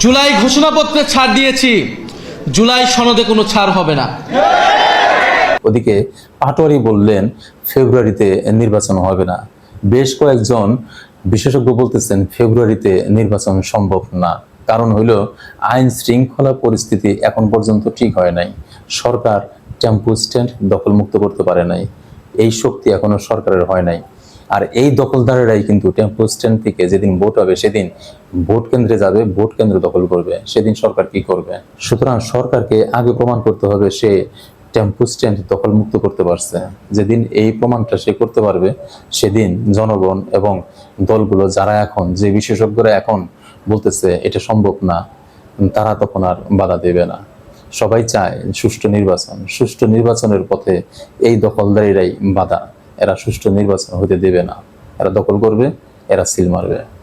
জুলাই ঘোষণাপত্রে ছাড় দিয়েছি। জুলাই সনদে কোনো ছাড় হবে না। ওদিকে পাটোয়ারি বললেন, ফেব্রুয়ারিতে নির্বাচন হবে না। বেশ কয়েকজন বিশেষজ্ঞ বলতেছেন, ফেব্রুয়ারিতে নির্বাচন সম্ভব না। কারণ হইল, আইন শৃঙ্খলা পরিস্থিতি এখন পর্যন্ত ঠিক হয় নাই। সরকার টেম্পু স্ট্যান্ড দখলমুক্ত করতে পারে নাই। এই শক্তি এখনও সরকারের হয় নাই। আর এই দখলদারেরাই কিন্তু টেম্পো স্ট্যান্ড থেকে যেদিন ভোট হবে, সেদিন ভোট কেন্দ্রে যাবে ভোট কেন্দ্র দখল করবে। সেদিন সরকার কি করবে? সুতরাং সরকারকে আগে প্রমাণ করতে হবে সে টেম্পো স্ট্যান্ড দখলমুক্ত করতে পারছে। যেদিন এই প্রমাণটা সে করতে পারবে, সেদিন জনগণ এবং দলগুলো যারা এখন, যে বিশেষজ্ঞরা এখন বলতেছে এটা সম্ভব না, তারা তখন আর বাধা দেবে না। সবাই চায় সুষ্ঠু নির্বাচন। সুষ্ঠু নির্বাচনের পথে এই দখলদারিরাই বাধা। এরা সুষ্ঠু নির্বাচন হতে দেবে না। এরা দখল করবে এরা সিল মারবে।